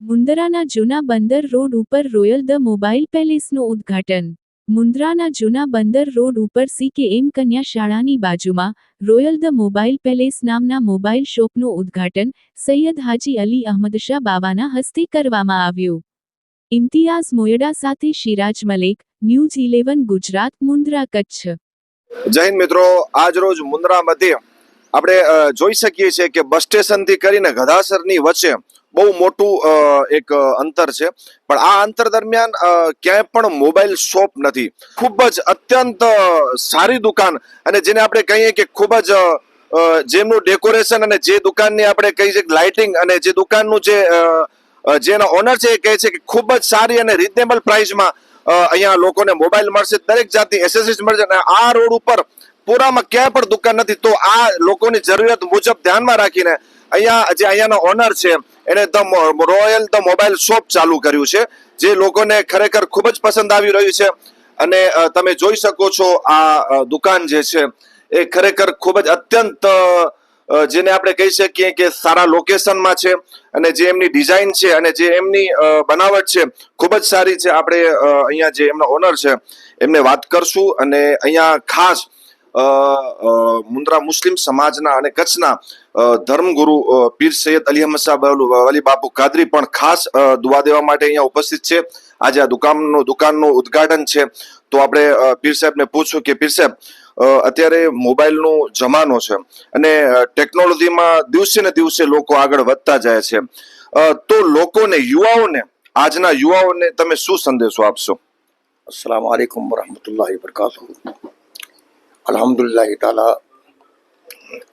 મુન્દ્રાના જૂના બંદર રોડ ઉપર રોયલ ધ મોબાઈલ પેલેસનું ઉદ્ઘાટન. મુન્દ્રાના જૂના બંદર રોડ ઉપર સી કે એમ કન્યા શાળાની બાજુમાં રોયલ ધ મોબાઈલ પેલેસ નામના મોબાઈલ શોપનું ઉદ્ઘાટન સૈયદ હાજી અલી અહમદ શાહ બાવાના હસ્તે કરવામાં આવ્યું. ઇમ્તિયાઝ મોયડા સાથે શિરાજ મલેક, ન્યૂઝ ઇલેવન ગુજરાત, મુન્દ્રા કચ્છ. જય હિન્દ મિત્રો, આજ રોજ મુન્દ્રા મધ્ય આપણે જોઈ શકીએ છીએ કે બસ સ્ટેશનથી કરીને ગધાસરની વચ્ચે બહુ મોટું એક અંતર છે. પણ આ અંતર દરમિયાન ક્યાંય પણ મોબાઈલ શોપ નથી. ખૂબ જ અત્યંત સારી દુકાન અને જેને આપણે કહીએ કે ખૂબ જ જેમનું ડેકોરેશન અને જે દુકાનની આપણે કહી છે લાઇટિંગ અને જે દુકાનનું જે જેના ઓનર છે એ કહે છે કે ખૂબ જ સારી અને રિઝનેબલ પ્રાઇસમાં અહીંયા લોકોને મોબાઈલ મળશે. દરેક જાતની એસેસરીઝ મળશે અને આ રોડ ઉપર પૂરામાં ક્યાંય પણ દુકાન નથી, તો આ લોકોની જરૂરિયાત મુજબ ધ્યાનમાં રાખીને અહીંયા જે અહીંયાનો ઓનર છે, એને the royal the mobile shop ચાલુ કર્યું છે, જે લોકોને ખરેખર ખૂબ જ પસંદ આવી રહ્યું છે. અને તમે જોઈ શકો છો આ દુકાન જે છે એ ખરેખર ખૂબ જ અત્યંત જેને આપણે કહી શકીએ કે સારા લોકેશનમાં છે અને જે એમની ડિઝાઇન છે અને જે એમની બનાવટ છે ખૂબ જ સારી છે. આપણે અહીંયા જે એમના ઓનર છે એમને વાત કરશું અને અહીંયા ખાસ મુન્દ્રા મુસ્લિમ સમાજના અને કચ્છના ધર્મગુરુ પીર સૈયદ અલી અહમદ સાહેબ અલી બાપુ કાદરી પણ ખાસ દુઆ દેવા માટે અહીંયા ઉપસ્થિત છે. આજે આ દુકાનનું દુકાનનું ઉદઘાટન છે. તો આપણે પીર સાહેબને પૂછ્યું કે પીર સાહેબ અત્યારે મોબાઈલનો જમાનો છે અને ટેકનોલોજીમાં દિવસે ને દિવસે લોકો આગળ વધતા જાય છે. તો લોકોને, યુવાઓને, આજના યુવાઓને તમે શું સંદેશો આપશો? અસલામ આલેકુમ વરહમતુલ્લાહ વબરકાતુહ. અલહમદુલિલ્લાહ તાલા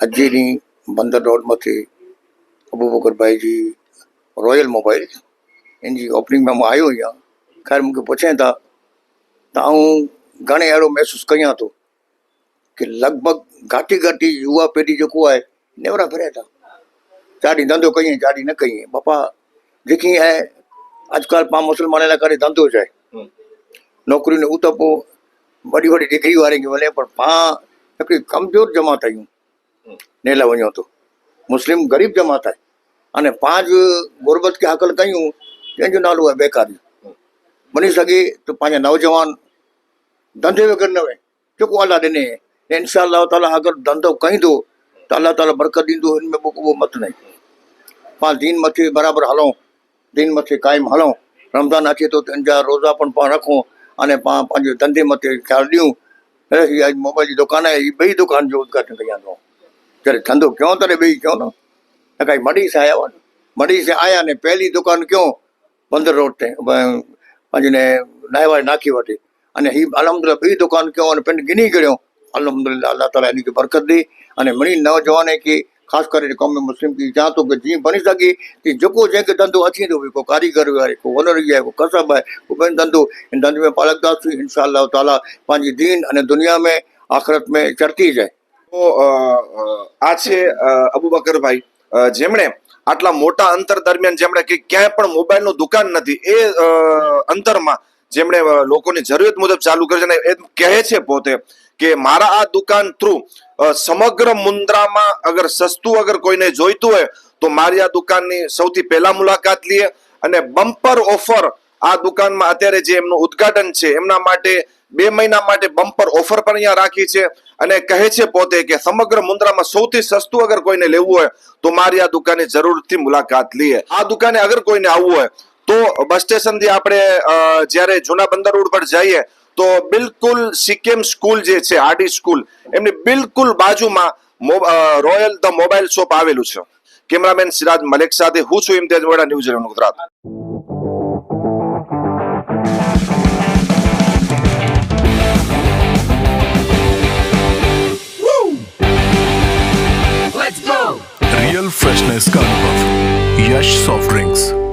અજીની બંદર રોડમાંથી અબુબકરભાઈજી રોયલ મોબાઈલ એની ઓપનિંગમાં હું આવ્યો અહીંયા ખैर मूंखे पुछनि था त आऊं घणे अहिड़ो महसूसु कयां थो की लॻभॻि घाटी घाटी युवा पीढ़ी जेको आहे नेवरा फिरे था चाॾी धंधो कई चाॾी न कई बापा जेकी आहे अॼुकल्ह पाण मुस्लमान लाइ करे धंधो चाहे नौकिरियूं न उहो त पोइ वॾी वॾी डिग्री वारे खे वञे पर पाण हिकिड़ी कमज़ोर जमात आहियूं ने लाइ वञो थो मुस्लिम ग़रीब जमात आहे अने पाण बि गुरबत खे हाकल कयूं जंहिंजो नालो आहे बेकारी वञी सघे त पंहिंजा नौजवान धंधे वग़ैरह न वहे जेको अलाह ॾिने इनशा ताला अगरि धंधो कईं थो त अलाह ताला बरकत ॾींदो हिन में को मत न पाण दीन मथे बराबरि हलूं दीन मथे क़ाइमु हलूं रमज़ान अचे थो त इन जा रोज़ा पण पाण रखूं अने पाण पंहिंजे धंधे मथे ख़्यालु ॾियूं अरे हीअ अॼु मोबाइल जी दुकान आहे हीअ ॿई दुकान जो उद्घाटन कयां थो जॾहिं धंधो कयूं तॾहिं ॿई कयूं न न काई मड़ी से आया हुआ मड़ी से आया ने पहली दुकान कयूं बंदर रोड ते ब- पंहिंजे ने नाए वारे नाके वटि अने हीअ अलहमदिल्ला ॿी दुकान कयूं अने पिंड गिनी करियो अलहमदिल्ला अल्लाह ताला इन खे बरकत ॾे अने मणी नौजवान खे ख़ासि करे क़ौम मुस्लिम खे चवां थो कि जीअं बणी सघे कि जेको जंहिंखे धंधो अचे थो भई को कारीगर आहे को हुनरी आहे को कसब आहे को ॿियनि धंधो इन धंधे में पाण लॻंदासीं इनशा ताला पंहिंजी दीन अने दुनिया में आख़िरत में चढ़ती જાય તો અ, અ, આ છે અ, અબુબકરભાઈ અ, જેમણે આટલા મોટા અંતર દરમિયાન જેમણે કે ક્યાંય પણ મોબાઈલનું દુકાન નથી એ અ, અંતરમાં જેમણે અ, લોકોની જરૂરિયાત મુજબ ચાલુ કરે છે અને એમ કહે છે પોતે કે મારા આ દુકાન થ્રુ સમગ્ર મુન્દ્રામાં અગર સસ્તું અગર કોઈને જોઈતું હોય, તો મારી આ દુકાનની સૌથી પહેલા મુલાકાત લઈએ અને બમ્પર ઓફર આ દુકાનમાં અત્યારે જે એમનું ઉદ્ઘાટન છે, એમના માટે બે મહિના માટે બમ્પર ઓફર પણ અહીંયા રાખી છે અને કહે છે પોતે કે સમગ્ર મુન્દ્રામાં સૌથી સસ્તું અગર કોઈને લેવું હોય, તો મારી આ દુકાને જરૂરથી મુલાકાત લઈએ આ દુકાને અગર કોઈને આવવું હોય, તો બસ સ્ટેશનથી આપણે જ્યારે જૂના બંદર રોડ પર જઈએ તો બિલકુલ સિક્કિમ સ્કૂલ જે છે આરડી સ્કૂલ એમની બિલકુલ બાજુમાં મો- અ, રોયલ ધ મોબાઈલ શોપ આવેલું છે કેમેરામેન સિરાજ મલેક સાથે હું છું Imtiyaz Vada news eleven Gujarat real freshness का अनुभव यश सॉफ्ट ड्रिंक्स